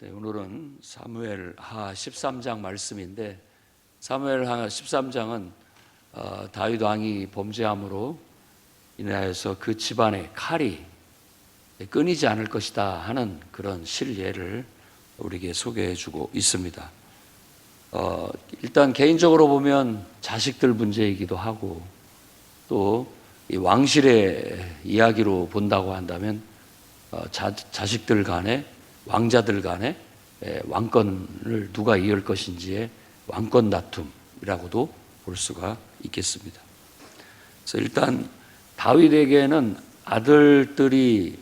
네, 오늘은 사무엘 하 13장 말씀인데 사무엘 하 13장은 어, 다윗 왕이 범죄함으로 인하여서 그 집안의 칼이 끊이지 않을 것이다 하는 그런 실예를 우리에게 소개해 주고 있습니다. 어, 일단 개인적으로 보면 자식들 문제이기도 하고 또이 왕실의 이야기로 본다고 한다면 어, 자, 자식들 간에 왕자들 에, 왕권을 누가 이을 것인지의 왕권 다툼이라고도 볼 수가 있겠습니다. 그래서 일단 다윗에게는 아들들이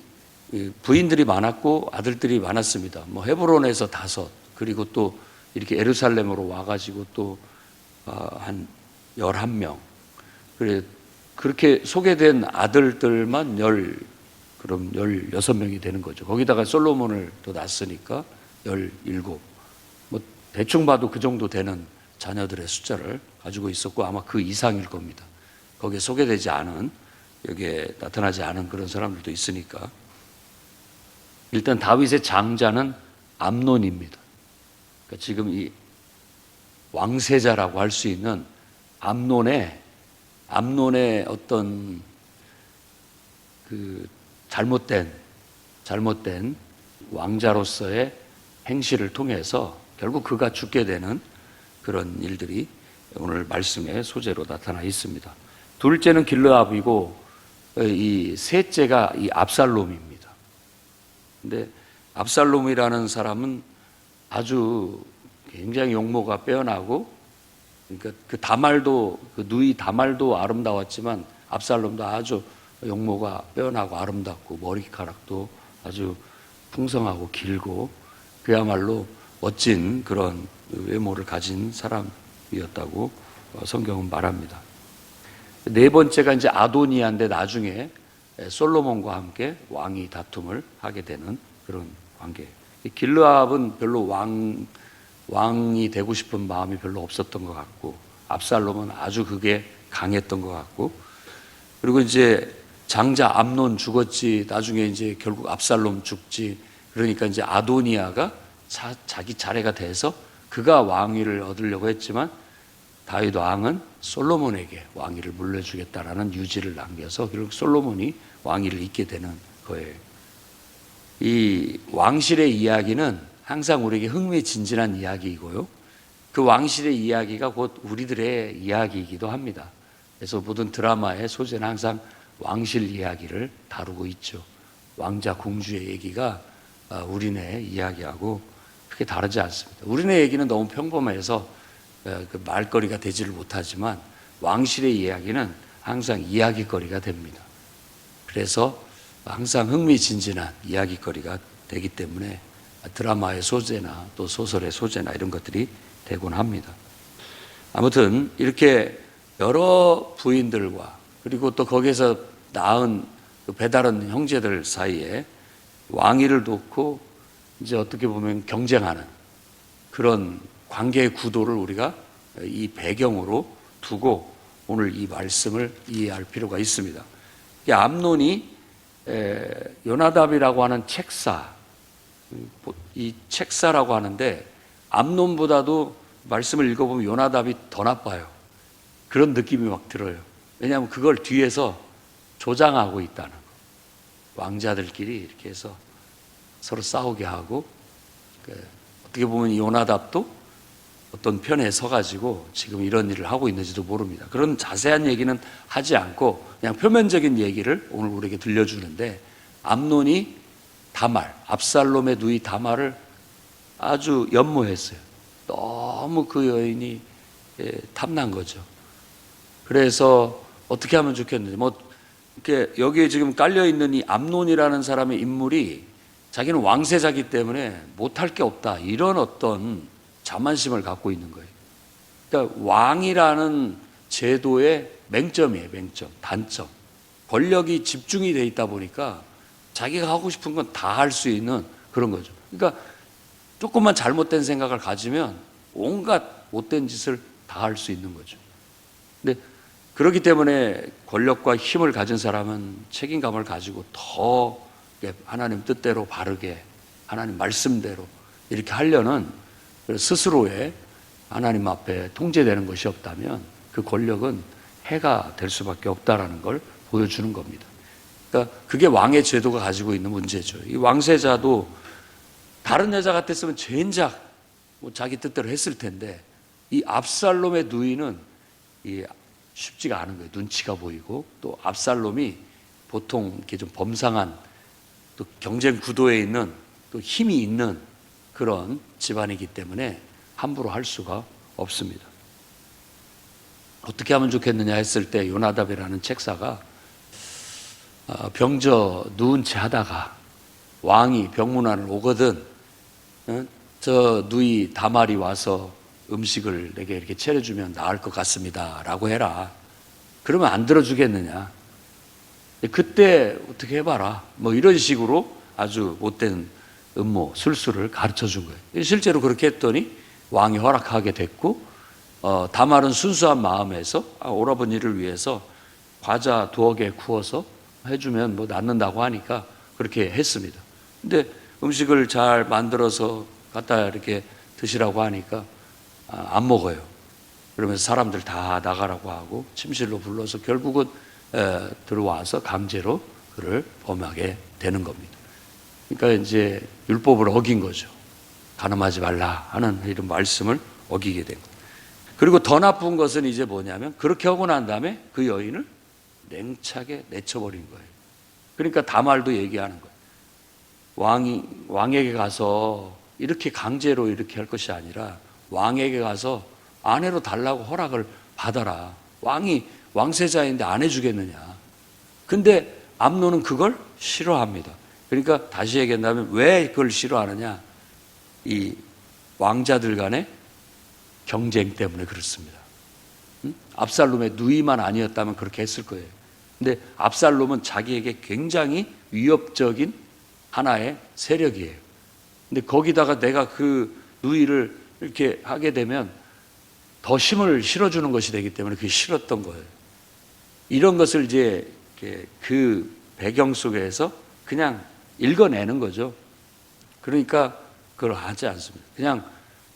이 부인들이 많았고 아들들이 많았습니다. 뭐 헤브론에서 다섯 그리고 또 이렇게 에루살렘으로 와가지고 또한 열한 명 그래 그렇게 소개된 아들들만 열 그럼 16명이 되는 거죠. 거기다가 솔로몬을 또 낳았으니까 17. 뭐 대충 봐도 그 정도 되는 자녀들의 숫자를 가지고 있었고 아마 그 이상일 겁니다. 거기에 소개되지 않은 여기에 나타나지 않은 그런 사람들도 있으니까 일단 다윗의 장자는 암논입니다. 그러니까 지금 이 왕세자라고 할 수 있는 암논의 암논의 어떤 그 잘못된 잘못된 왕자로서의 행실을 통해서 결국 그가 죽게 되는 그런 일들이 오늘 말씀의 소재로 나타나 있습니다. 둘째는 길르압이고 이 셋째가 이 압살롬입니다. 근데 압살롬이라는 사람은 아주 굉장히 용모가 빼어나고 그러니까 그 다말도 그 누이 다말도 아름다웠지만 압살롬도 아주 용모가 빼어나고 아름답고 머리카락도 아주 풍성하고 길고 그야말로 멋진 그런 외모를 가진 사람이었다고 성경은 말합니다. 네 번째가 이제 아도니아인데 나중에 솔로몬과 함께 왕이 다툼을 하게 되는 그런 관계. 길르압은 별로 왕 왕이 되고 싶은 마음이 별로 없었던 것 같고 압살롬은 아주 그게 강했던 것 같고 그리고 이제 장자 암논 죽었지 나중에 이제 결국 압살롬 죽지 그러니까 이제 아도니아가 자, 자기 차례가 돼서 그가 왕위를 얻으려고 했지만 다윗 왕은 솔로몬에게 왕위를 물려주겠다라는 유지를 남겨서 결국 솔로몬이 왕위를 잇게 되는 거예요. 이 왕실의 이야기는 항상 우리에게 흥미진진한 이야기이고요. 그 왕실의 이야기가 곧 우리들의 이야기이기도 합니다. 그래서 모든 드라마의 소재는 항상 왕실 이야기를 다루고 있죠. 왕자 공주의 얘기가 아, 우리네 이야기하고 크게 다르지 않습니다. 우리네 얘기는 너무 평범해서 그 말거리가 되지를 못하지만 왕실의 이야기는 항상 이야기거리가 됩니다. 그래서 항상 흥미진진한 이야기거리가 되기 때문에 드라마의 소재나 또 소설의 소재나 이런 것들이 되곤 합니다. 아무튼 이렇게 여러 부인들과 그리고 또 거기에서 낳은 그 배다른 형제들 사이에 왕위를 놓고 이제 어떻게 보면 경쟁하는 그런 관계의 구도를 우리가 이 배경으로 두고 오늘 이 말씀을 이해할 필요가 있습니다. 이 암론이 요나답이라고 하는 책사, 이 책사라고 하는데 암론보다도 말씀을 읽어보면 요나답이 더 나빠요. 그런 느낌이 막 들어요. 왜냐하면 그걸 뒤에서 조장하고 있다는 거. 왕자들끼리 이렇게 해서 서로 싸우게 하고 그 어떻게 보면 요나답도 어떤 편에 서가지고 지금 이런 일을 하고 있는지도 모릅니다. 그런 자세한 얘기는 하지 않고 그냥 표면적인 얘기를 오늘 우리에게 들려주는데 암론이 다말, 압살롬의 누이 다말을 아주 연모했어요. 너무 그 여인이 예, 탐난 거죠. 그래서 어떻게 하면 좋겠는지 뭐 이렇게 여기에 지금 깔려 있는 이 암론이라는 사람의 인물이 자기는 왕세자기 때문에 못할 게 없다 이런 어떤 자만심을 갖고 있는 거예요. 그러니까 왕이라는 제도의 맹점이에요, 맹점, 단점. 권력이 집중이 돼 있다 보니까 자기가 하고 싶은 건 다 할 수 있는 그런 거죠. 그러니까 조금만 잘못된 생각을 가지면 온갖 못된 짓을 다 할 수 있는 거죠. 근데 그렇기 때문에 권력과 힘을 가진 사람은 책임감을 가지고 더 하나님 뜻대로 바르게 하나님 말씀대로 이렇게 하려는 그 스스로의 하나님 앞에 통제되는 것이 없다면 그 권력은 해가 될 수밖에 없다라는 걸 보여주는 겁니다. 그러니까 그게 왕의 제도가 가지고 있는 문제죠. 이 왕세자도 다른 여자 같았으면 젠장 뭐 자기 뜻대로 했을 텐데 이 압살롬의 누이는 이 쉽지가 않은 거예요. 눈치가 보이고 또 압살롬이 보통 이렇게 좀 범상한 또 경쟁 구도에 있는 또 힘이 있는 그런 집안이기 때문에 함부로 할 수가 없습니다. 어떻게 하면 좋겠느냐 했을 때 요나답이라는 책사가 어, 병저 누운 채 하다가 왕이 병문안을 오거든 어? 저 누이 다말이 와서 음식을 내게 이렇게 차려주면 나을 것 같습니다 라고 해라. 그러면 안 들어주겠느냐? 그때 어떻게 해봐라. 뭐 이런 식으로 아주 못된 음모 술수를 가르쳐 준 거예요. 실제로 그렇게 했더니 왕이 허락하게 됐고 어, 다말은 순수한 마음에서 아, 오라버니를 위해서 과자 두어 개 구워서 해주면 뭐 낫는다고 하니까 그렇게 했습니다. 근데 음식을 잘 만들어서 갖다 이렇게 드시라고 하니까 아, 안 먹어요. 그러면서 사람들 다 나가라고 하고 침실로 불러서 결국은 에, 들어와서 강제로 그를 범하게 되는 겁니다. 그러니까 이제 율법을 어긴 거죠. 가늠하지 말라 하는 이런 말씀을 어기게 된 거예요. 그리고 더 나쁜 것은 이제 뭐냐면 그렇게 하고 난 다음에 그 여인을 냉차게 내쳐버린 거예요. 그러니까 다말도 얘기하는 거예요. 왕이 왕에게 가서 이렇게 강제로 이렇게 할 것이 아니라 왕에게 가서 아내로 달라고 허락을 받아라. 왕이 왕세자인데 안 해주겠느냐. 근데 암노는 그걸 싫어합니다. 그러니까 다시 얘기한다면 왜 그걸 싫어하느냐? 이 왕자들 간의 경쟁 때문에 그렇습니다. 응? 압살롬의 누이만 아니었다면 그렇게 했을 거예요. 근데 압살롬은 자기에게 굉장히 위협적인 하나의 세력이에요. 근데 거기다가 내가 그 누이를 이렇게 하게 되면 더 힘을 실어주는 것이 되기 때문에 그게 싫었던 거예요. 이런 것을 이제 그 배경 속에서 그냥 읽어내는 거죠. 그러니까 그걸 하지 않습니다. 그냥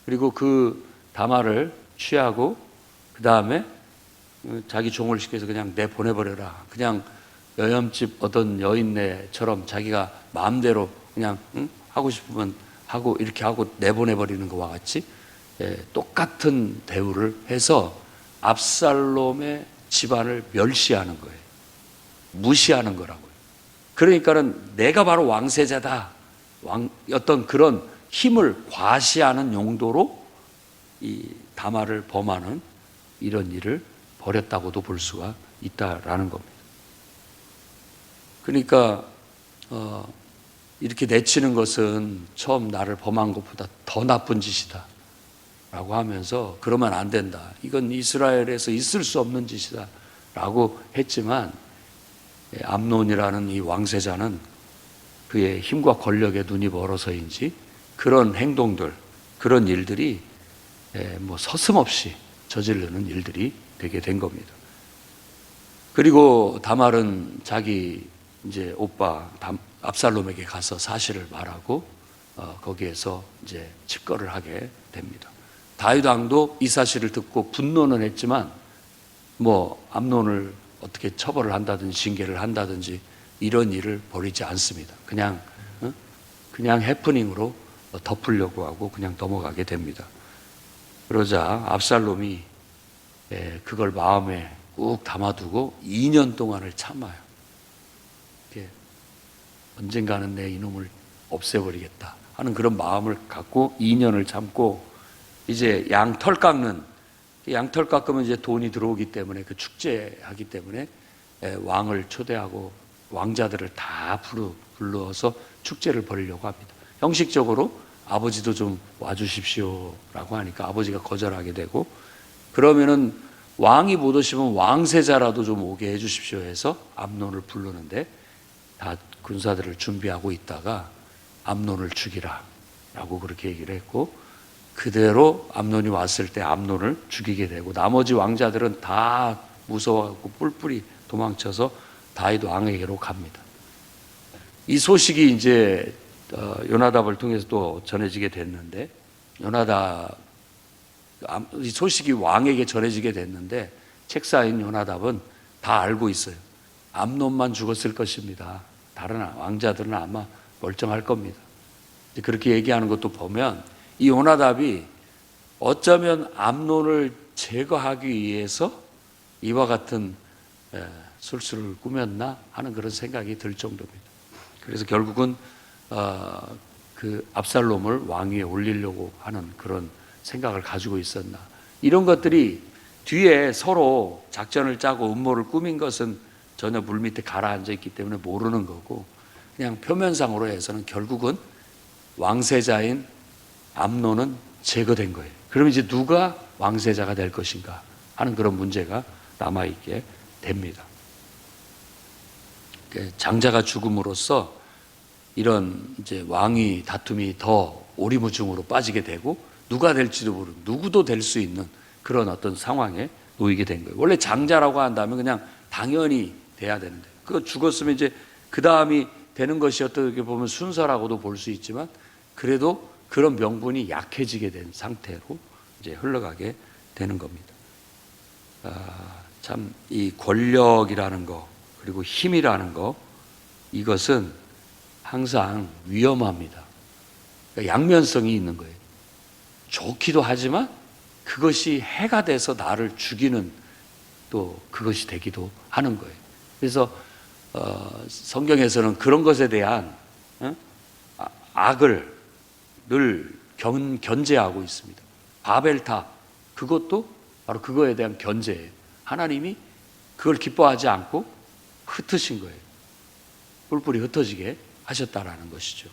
그리고 그 다말을 취하고 그 다음에 자기 종을 시켜서 그냥 내 보내버려라. 그냥 여염집 어떤 여인네처럼 자기가 마음대로 그냥 응? 하고 싶으면 하고 이렇게 하고 내보내버리는 것과 같이 예, 똑같은 대우를 해서 압살롬의 집안을 멸시하는 거예요. 무시하는 거라고요. 그러니까는 내가 바로 왕세자다. 왕, 어떤 그런 힘을 과시하는 용도로 이 다말을 범하는 이런 일을 벌였다고도 볼 수가 있다라는 겁니다. 그러니까 어, 이렇게 내치는 것은 처음 나를 범한 것보다 더 나쁜 짓이다. 라고 하면서 그러면 안 된다. 이건 이스라엘에서 있을 수 없는 짓이다. 라고 했지만 예, 암론이라는 이 왕세자는 그의 힘과 권력에 눈이 멀어서인지 그런 행동들, 그런 일들이 예, 뭐 서슴없이 저지르는 일들이 되게 된 겁니다. 그리고 다말은 자기 이제 오빠 압살롬에게 가서 사실을 말하고 어, 거기에서 이제 직거를 하게 됩니다. 다윗 왕도 이 사실을 듣고 분노는 했지만 뭐 암론을 어떻게 처벌을 한다든지 징계를 한다든지 이런 일을 벌이지 않습니다. 그냥 어? 그냥 해프닝으로 덮으려고 하고 그냥 넘어가게 됩니다. 그러자 압살롬이 예, 그걸 마음에 꾹 담아두고 2년 동안을 참아요. 언젠가는 내 이놈을 없애버리겠다 하는 그런 마음을 갖고 2년을 참고 이제 양털 깎는 양털 깎으면 이제 돈이 들어오기 때문에 그 축제하기 때문에 예, 왕을 초대하고 왕자들을 다 불러서 축제를 벌이려고 합니다. 형식적으로 아버지도 좀 와주십시오라고 하니까 아버지가 거절하게 되고 그러면은 왕이 못 오시면 왕세자라도 좀 오게 해주십시오 해서 암론을 부르는데 다 군사들을 준비하고 있다가 암론을 죽이라 라고 그렇게 얘기를 했고 그대로 암론이 왔을 때 암론을 죽이게 되고 나머지 왕자들은 다 무서워하고 뿔뿔이 도망쳐서 다윗 왕에게로 갑니다. 이 소식이 이제 어, 요나답을 통해서 또 전해지게 됐는데 요나답 암- 이 소식이 왕에게 전해지게 됐는데 책사인 요나답은 다 알고 있어요. 암론만 죽었을 것입니다. 다른 왕자들은 아마 멀쩡할 겁니다. 그렇게 얘기하는 것도 보면 이 요나답이 어쩌면 암론을 제거하기 위해서 이와 같은 에, 술수를 꾸몄나 하는 그런 생각이 들 정도입니다. 그래서 결국은 어, 그 압살롬을 왕위에 올리려고 하는 그런 생각을 가지고 있었나 이런 것들이 뒤에 서로 작전을 짜고 음모를 꾸민 것은 전혀 물 밑에 가라앉아 있기 때문에 모르는 거고 그냥 표면상으로 해서는 결국은 왕세자인 암론은 제거된 거예요. 그럼 이제 누가 왕세자가 될 것인가 하는 그런 문제가 남아 있게 됩니다. 그 장자가 죽음으로써 이런 이제 왕위 다툼이 더 오리무중으로 빠지게 되고 누가 될지도 모르는 누구도 될 수 있는 그런 어떤 상황에 놓이게 된 거예요. 원래 장자라고 한다면 그냥 당연히 돼야 되는데 그 죽었으면 이제 그 다음이 되는 것이 어떻게 보면 순서라고도 볼 수 있지만 그래도 그런 명분이 약해지게 된 상태로 이제 흘러가게 되는 겁니다. 아, 참 이 권력이라는 거 그리고 힘이라는 거 이것은 항상 위험합니다. 그러니까 양면성이 있는 거예요. 좋기도 하지만 그것이 해가 돼서 나를 죽이는 또 그것이 되기도 하는 거예요. 그래서 어, 성경에서는 그런 것에 대한 어? 아- 악을 늘 견, 견제하고 있습니다. 바벨탑 그것도 바로 그거에 대한 견제예요. 하나님이 그걸 기뻐하지 않고 흩으신 거예요. 뿔뿔이 흩어지게 하셨다라는 것이죠.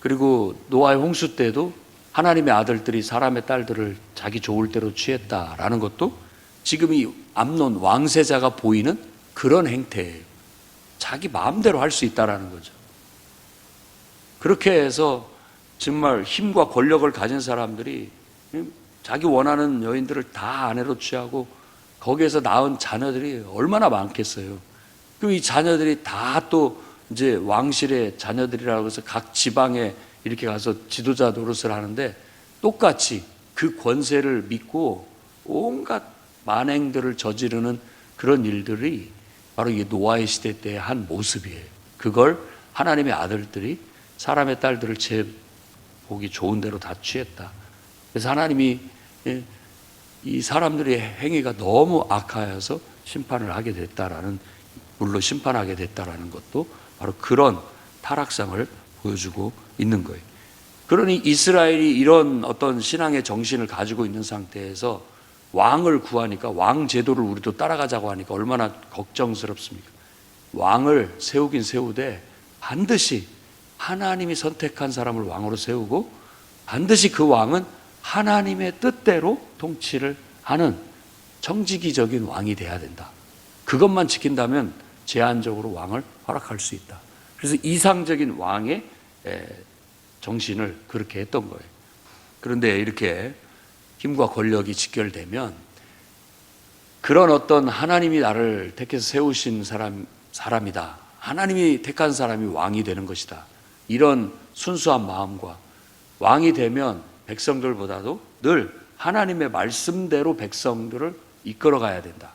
그리고 노아의 홍수 때도 하나님의 아들들이 사람의 딸들을 자기 좋을 대로 취했다라는 것도 지금 이 암론 왕세자가 보이는 그런 행태예요. 자기 마음대로 할 수 있다라는 거죠. 그렇게 해서 정말 힘과 권력을 가진 사람들이 자기 원하는 여인들을 다 아내로 취하고 거기에서 낳은 자녀들이 얼마나 많겠어요. 그럼 이 자녀들이 다 또 이제 왕실의 자녀들이라고 해서 각 지방에 이렇게 가서 지도자 노릇을 하는데 똑같이 그 권세를 믿고 온갖 만행들을 저지르는 그런 일들이 바로 이 노아의 시대 때의 한 모습이에요. 그걸 하나님의 아들들이 사람의 딸들을 제 보기 좋은 대로 다 취했다. 그래서 하나님이 예, 이 사람들의 행위가 너무 악하여서 심판을 하게 됐다라는 물로 심판하게 됐다라는 것도 바로 그런 타락상을 보여주고 있는 거예요. 그러니 이스라엘이 이런 어떤 신앙의 정신을 가지고 있는 상태에서 왕을 구하니까 왕 제도를 우리도 따라가자고 하니까 얼마나 걱정스럽습니까? 왕을 세우긴 세우되 반드시 하나님이 선택한 사람을 왕으로 세우고 반드시 그 왕은 하나님의 뜻대로 통치를 하는 정직이적인 왕이 돼야 된다. 그것만 지킨다면 제한적으로 왕을 허락할 수 있다. 그래서 이상적인 왕의 에, 정신을 그렇게 했던 거예요. 그런데 이렇게 힘과 권력이 직결되면 그런 어떤 하나님이 나를 택해서 세우신 사람, 사람이다. 하나님이 택한 사람이 왕이 되는 것이다. 이런 순수한 마음과 왕이 되면 백성들보다도 늘 하나님의 말씀대로 백성들을 이끌어 가야 된다.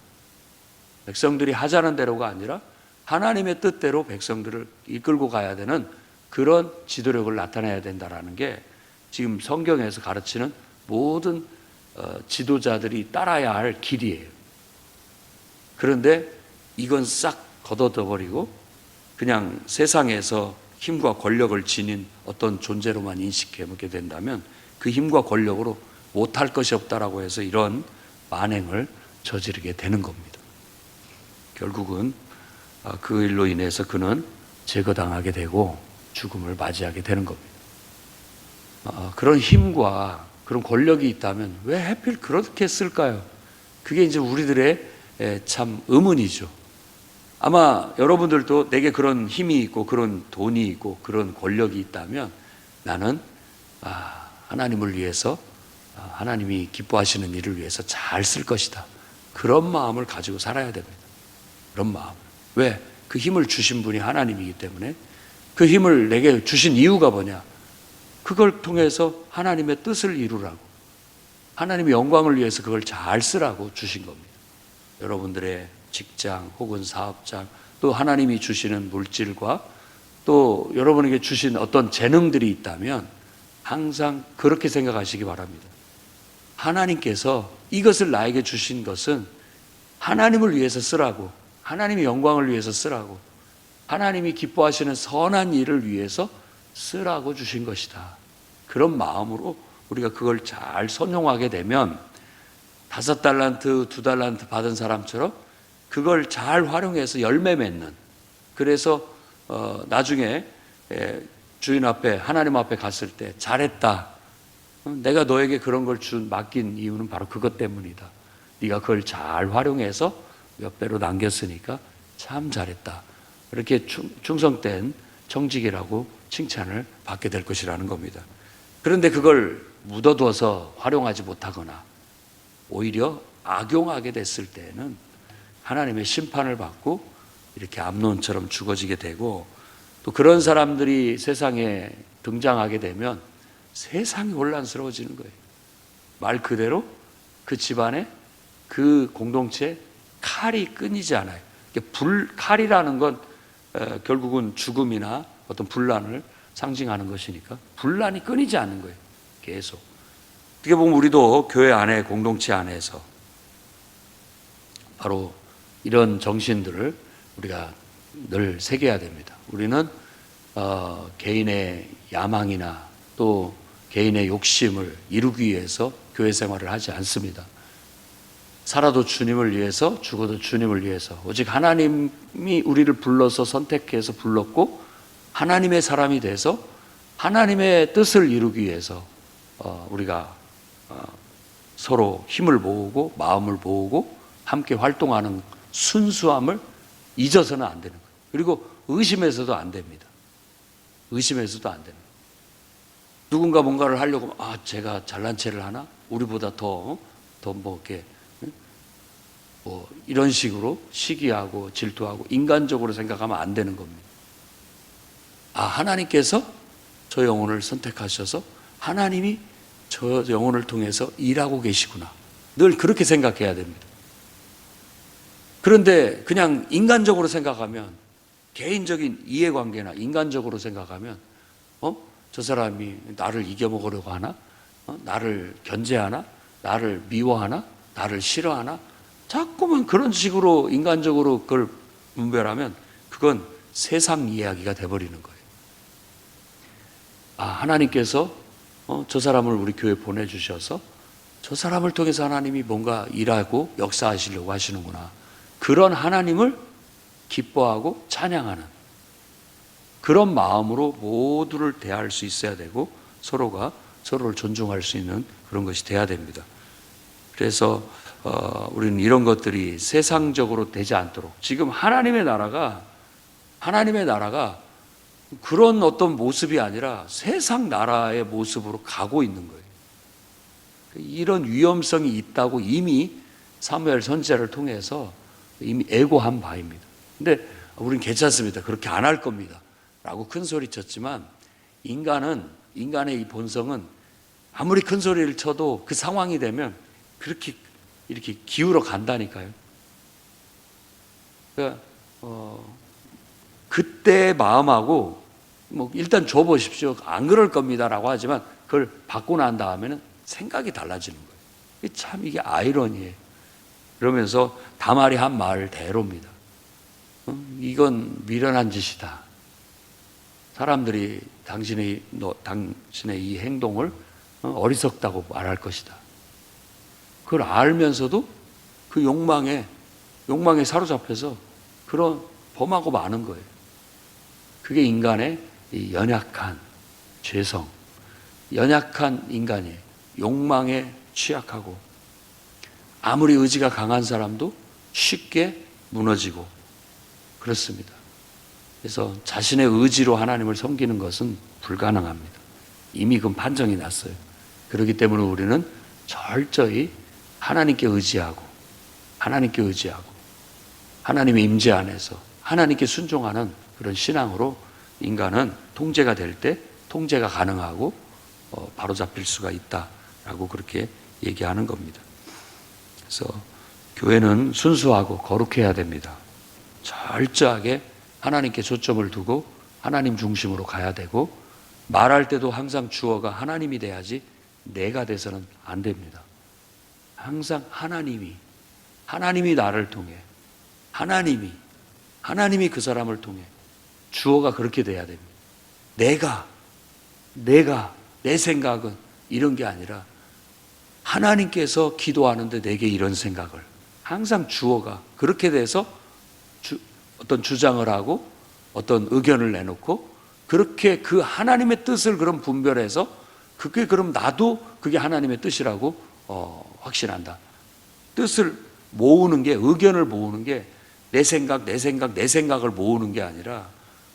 백성들이 하자는 대로가 아니라 하나님의 뜻대로 백성들을 이끌고 가야 되는 그런 지도력을 나타내야 된다라는 게 지금 성경에서 가르치는 모든 어, 지도자들이 따라야 할 길이에요. 그런데 이건 싹 걷어져 버리고 그냥 세상에서 힘과 권력을 지닌 어떤 존재로만 인식해 보게 된다면 그 힘과 권력으로 못할 것이 없다라고 해서 이런 만행을 저지르게 되는 겁니다. 결국은 아, 그 일로 인해서 그는 제거당하게 되고 죽음을 맞이하게 되는 겁니다. 아, 그런 힘과 그런 권력이 있다면 왜 하필 그렇게 쓸까요? 그게 이제 우리들의 에, 참 의문이죠. 아마 여러분들도 내게 그런 힘이 있고 그런 돈이 있고 그런 권력이 있다면 나는 아, 하나님을 위해서 아, 하나님이 기뻐하시는 일을 위해서 잘 쓸 것이다. 그런 마음을 가지고 살아야 됩니다. 그런 마음. 왜? 그 힘을 주신 분이 하나님이기 때문에 그 힘을 내게 주신 이유가 뭐냐? 그걸 통해서 하나님의 뜻을 이루라고. 하나님의 영광을 위해서 그걸 잘 쓰라고 주신 겁니다. 여러분들의 직장 혹은 사업장 또 하나님이 주시는 물질과 또 여러분에게 주신 어떤 재능들이 있다면 항상 그렇게 생각하시기 바랍니다. 하나님께서 이것을 나에게 주신 것은 하나님을 위해서 쓰라고, 하나님의 영광을 위해서 쓰라고, 하나님이 기뻐하시는 선한 일을 위해서 쓰라고 주신 것이다. 그런 마음으로 우리가 그걸 잘 선용하게 되면 다섯 달란트, 두 달란트 받은 사람처럼 그걸 잘 활용해서 열매 맺는 그래서 어, 나중에 에, 주인 앞에 하나님 앞에 갔을 때 잘했다. 어, 내가 너에게 그런 걸 준 맡긴 이유는 바로 그것 때문이다. 네가 그걸 잘 활용해서 몇 배로 남겼으니까 참 잘했다. 이렇게 충, 충성된 청직이라고 칭찬을 받게 될 것이라는 겁니다. 그런데 그걸 묻어둬서 활용하지 못하거나 오히려 악용하게 됐을 때는 하나님의 심판을 받고 이렇게 암론처럼 죽어지게 되고 또 그런 사람들이 세상에 등장하게 되면 세상이 혼란스러워지는 거예요. 말 그대로 그 집안에 그 공동체 칼이 끊이지 않아요. 불 칼이라는 건 어, 결국은 죽음이나 어떤 분란을 상징하는 것이니까 분란이 끊이지 않는 거예요. 계속. 어떻게 보면 우리도 교회 안에 공동체 안에서 바로 이런 정신들을 우리가 늘 새겨야 됩니다. 우리는 어, 개인의 야망이나 또 개인의 욕심을 이루기 위해서 교회 생활을 하지 않습니다. 살아도 주님을 위해서 죽어도 주님을 위해서 오직 하나님이 우리를 불러서 선택해서 불렀고 하나님의 사람이 돼서 하나님의 뜻을 이루기 위해서 어, 우리가 어, 서로 힘을 모으고 마음을 모으고 함께 활동하는 순수함을 잊어서는 안 되는 거예요. 그리고 의심해서도 안 됩니다. 의심해서도 안 됩니다. 누군가 뭔가를 하려고 아 제가 잘난 체를 하나 우리보다 더 더뭐 이렇게 뭐 이런 식으로 시기하고 질투하고 인간적으로 생각하면 안 되는 겁니다. 아 하나님께서 저 영혼을 선택하셔서 하나님이 저 영혼을 통해서 일하고 계시구나. 늘 그렇게 생각해야 됩니다. 그런데 그냥 인간적으로 생각하면 개인적인 이해관계나 인간적으로 생각하면 어? 저 사람이 나를 이겨먹으려고 하나? 어? 나를 견제하나? 나를 미워하나? 나를 싫어하나? 자꾸만 그런 식으로 인간적으로 그걸 분별하면 그건 세상 이야기가 돼버리는 거예요. 아, 하나님께서 어, 저 사람을 우리 교회 보내주셔서 저 사람을 통해서 하나님이 뭔가 일하고 역사하시려고 하시는구나. 그런 하나님을 기뻐하고 찬양하는 그런 마음으로 모두를 대할 수 있어야 되고 서로가 서로를 존중할 수 있는 그런 것이 돼야 됩니다. 그래서 어, 우리는 이런 것들이 세상적으로 되지 않도록 지금 하나님의 나라가 하나님의 나라가 그런 어떤 모습이 아니라 세상 나라의 모습으로 가고 있는 거예요. 이런 위험성이 있다고 이미 사무엘 선지자를 통해서 이미 애고한 바입니다. 근데 우리는 괜찮습니다. 그렇게 안 할 겁니다. 라고 큰 소리 쳤지만 인간은 인간의 이 본성은 아무리 큰 소리를 쳐도 그 상황이 되면 그렇게 이렇게 기울어 간다니까요. 그러니까 어, 그때 마음하고 뭐 일단 줘 보십시오. 안 그럴 겁니다라고 하지만 그걸 받고 난 다음에는 생각이 달라지는 거예요. 참 이게 아이러니예요. 그러면서 다말이 한 말대로입니다. 어? 이건 미련한 짓이다. 사람들이 당신의 너, 당신의 이 행동을 어, 어리석다고 말할 것이다. 그걸 알면서도 그 욕망에 욕망에 사로잡혀서 그런 범하고 마는 거예요. 그게 인간의 이 연약한 죄성, 연약한 인간이에요. 욕망에 취약하고 아무리 의지가 강한 사람도 쉽게 무너지고 그렇습니다. 그래서 자신의 의지로 하나님을 섬기는 것은 불가능합니다. 이미 그 판정이 났어요. 그렇기 때문에 우리는 철저히 하나님께 의지하고 하나님께 의지하고 하나님의 임재 안에서 하나님께 순종하는 그런 신앙으로 인간은 통제가 될 때 통제가 가능하고 어, 바로 잡힐 수가 있다라고 그렇게 얘기하는 겁니다. 그래서 교회는 순수하고 거룩해야 됩니다. 철저하게 하나님께 초점을 두고 하나님 중심으로 가야 되고 말할 때도 항상 주어가 하나님이 돼야지 내가 돼서는 안 됩니다. 항상 하나님이 하나님이 나를 통해 하나님이 하나님이 그 사람을 통해 주어가 그렇게 돼야 됩니다. 내가 내가 내 생각은 이런 게 아니라 하나님께서 기도하는데 내게 이런 생각을 항상 주어가 그렇게 돼서 주, 어떤 주장을 하고 어떤 의견을 내놓고 그렇게 그 하나님의 뜻을 그럼 분별해서 그게 그럼 나도 그게 하나님의 뜻이라고 어, 확신한다. 뜻을 모으는 게 의견을 모으는 게 내 생각, 내 생각, 내 생각을 모으는 게 아니라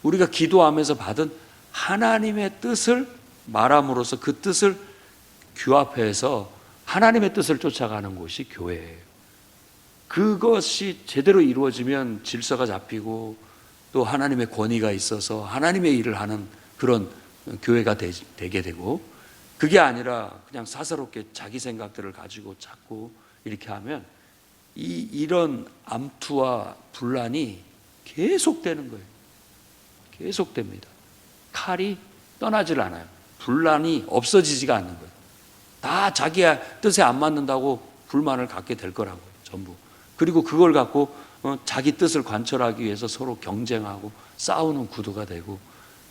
우리가 기도하면서 받은 하나님의 뜻을 말함으로써 그 뜻을 규합해서 하나님의 뜻을 쫓아가는 곳이 교회예요. 그것이 제대로 이루어지면 질서가 잡히고 또 하나님의 권위가 있어서 하나님의 일을 하는 그런 교회가 되, 게 되고 그게 아니라 그냥 사사롭게 자기 생각들을 가지고 자꾸 이렇게 하면 이, 이런 암투와 분란이 계속되는 거예요. 계속됩니다. 칼이 떠나질 않아요. 분란이 없어지지가 않는 거예요. 다 자기 뜻에 안 맞는다고 불만을 갖게 될 거라고요. 전부. 그리고 그걸 갖고 어, 자기 뜻을 관철하기 위해서 서로 경쟁하고 싸우는 구도가 되고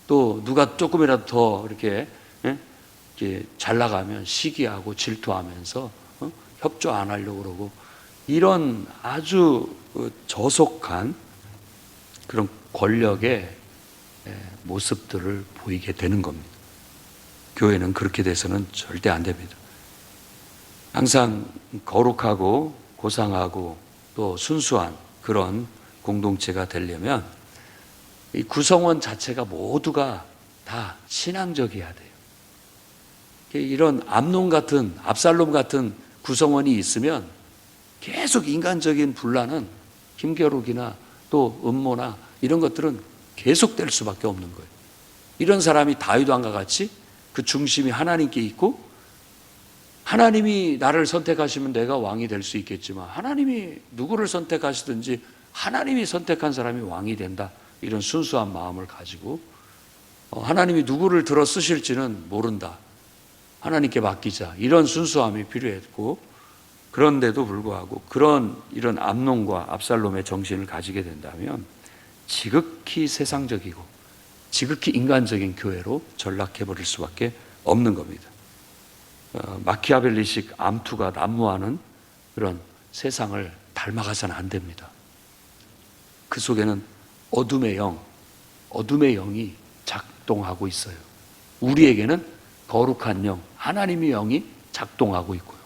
또 누가 조금이라도 더 이렇게, 예? 이렇게 잘 나가면 시기하고 질투하면서 어? 협조 안 하려고 그러고 이런 아주 어, 저속한 그런 권력의 예, 모습들을 보이게 되는 겁니다. 교회는 그렇게 돼서는 절대 안 됩니다. 항상 거룩하고 고상하고 또 순수한 그런 공동체가 되려면 이 구성원 자체가 모두가 다 신앙적이어야 돼요. 이런 암론 같은 압살롬 같은 구성원이 있으면 계속 인간적인 분란은 김겨룩이나 또 음모나 이런 것들은 계속될 수밖에 없는 거예요. 이런 사람이 다윗 왕과 같이 그 중심이 하나님께 있고 하나님이 나를 선택하시면 내가 왕이 될 수 있겠지만 하나님이 누구를 선택하시든지 하나님이 선택한 사람이 왕이 된다. 이런 순수한 마음을 가지고 어, 하나님이 누구를 들어 쓰실지는 모른다. 하나님께 맡기자. 이런 순수함이 필요했고 그런데도 불구하고 그런 이런 암론과 압살롬의 정신을 가지게 된다면 지극히 세상적이고 지극히 인간적인 교회로 전락해 버릴 수밖에 없는 겁니다. 어, 마키아벨리식 암투가 난무하는 그런 세상을 닮아가서는 안 됩니다. 그 속에는 어둠의 영, 어둠의 영이 작동하고 있어요. 우리에게는 거룩한 영, 하나님의 영이 작동하고 있고요.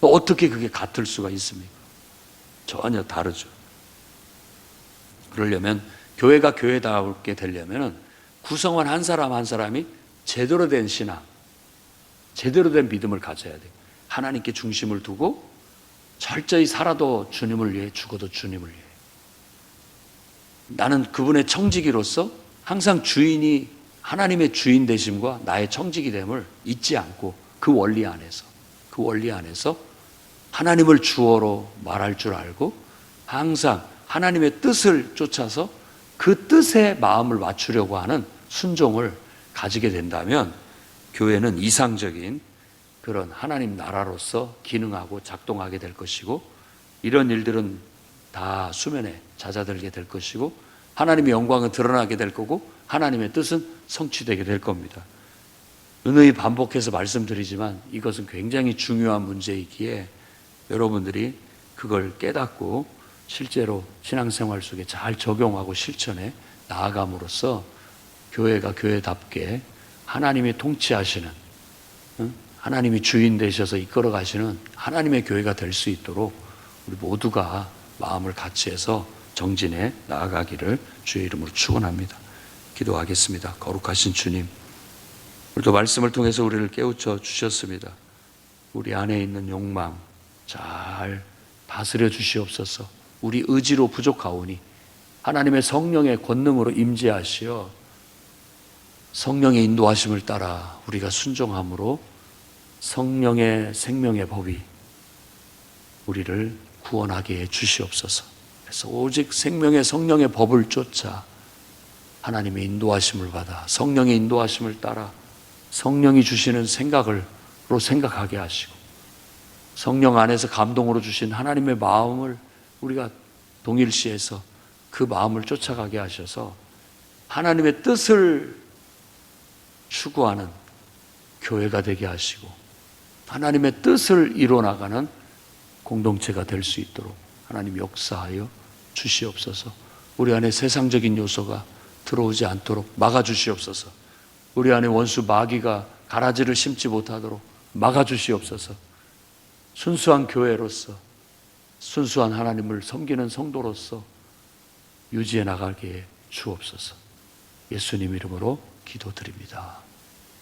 어떻게 그게 같을 수가 있습니까? 전혀 다르죠. 그러려면 교회가 교회다우게 되려면 구성원 한 사람 한 사람이 제대로 된 신앙, 제대로 된 믿음을 가져야 돼요. 하나님께 중심을 두고 철저히 살아도 주님을 위해 죽어도 주님을 위해. 나는 그분의 청지기로서 항상 주인이 하나님의 주인 되심과 나의 청지기 됨을 잊지 않고 그 원리 안에서 그 원리 안에서 하나님을 주어로 말할 줄 알고 항상 하나님의 뜻을 쫓아서 그 뜻에 마음을 맞추려고 하는 순종을 가지게 된다면 교회는 이상적인 그런 하나님 나라로서 기능하고 작동하게 될 것이고 이런 일들은 다 수면에 잦아들게 될 것이고 하나님의 영광은 드러나게 될 거고 하나님의 뜻은 성취되게 될 겁니다. 은의 반복해서 말씀드리지만 이것은 굉장히 중요한 문제이기에 여러분들이 그걸 깨닫고 실제로 신앙생활 속에 잘 적용하고 실천해 나아감으로써 교회가 교회답게 하나님이 통치하시는 하나님이 주인 되셔서 이끌어 가시는 하나님의 교회가 될 수 있도록 우리 모두가 마음을 같이 해서 정진해 나아가기를 주의 이름으로 축원합니다. 기도하겠습니다. 거룩하신 주님, 오늘도 말씀을 통해서 우리를 깨우쳐 주셨습니다. 우리 안에 있는 욕망 잘 다스려 주시옵소서. 우리 의지로 부족하오니 하나님의 성령의 권능으로 임재하시어 성령의 인도하심을 따라 우리가 순종함으로 성령의 생명의 법이 우리를 구원하게 해 주시옵소서. 그래서 오직 생명의 성령의 법을 쫓아 하나님의 인도하심을 받아 성령의 인도하심을 따라 성령이 주시는 생각을로 생각하게 하시고 성령 안에서 감동으로 주신 하나님의 마음을 우리가 동일시해서 그 마음을 쫓아가게 하셔서 하나님의 뜻을 추구하는 교회가 되게 하시고 하나님의 뜻을 이뤄나가는 공동체가 될 수 있도록 하나님 역사하여 주시옵소서. 우리 안에 세상적인 요소가 들어오지 않도록 막아 주시옵소서. 우리 안에 원수 마귀가 가라지를 심지 못하도록 막아 주시옵소서. 순수한 교회로서 순수한 하나님을 섬기는 성도로서 유지해 나가게 해 주옵소서. 예수님 이름으로 기도드립니다.